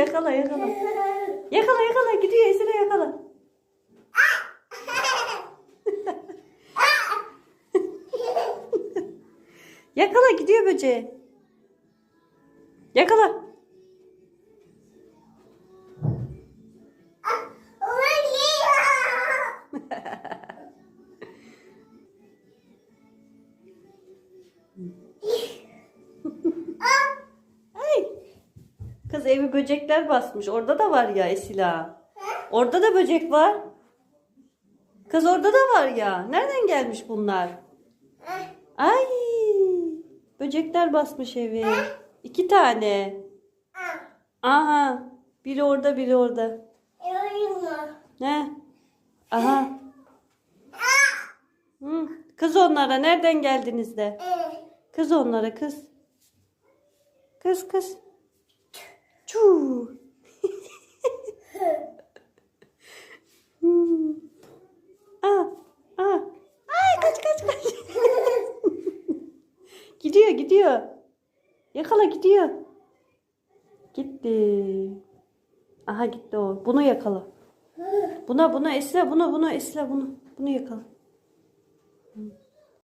yakala yakala. Yakala yakala gidiyor Esra yakala. yakala gidiyor böceği. Yakala. Kız evi böcekler basmış. Orada da var ya Esila. Orada da böcek var. Kız orada da var ya. Nereden gelmiş bunlar? Ay. Böcekler basmış evi. İki tane. Aha. Biri orada biri orada. Ne? Aha. Hı. Kız onlara nereden geldiniz de? Kız onlara kız. Kız kız. Çuu. Hmm. Aa, aa. Ay kaç kaç kaç. gidiyor gidiyor. Yakala gidiyor. Gitti. Aha gitti o. Bunu yakala. Buna buna Esra buna buna Esra bunu. Bunu yakala. Hı.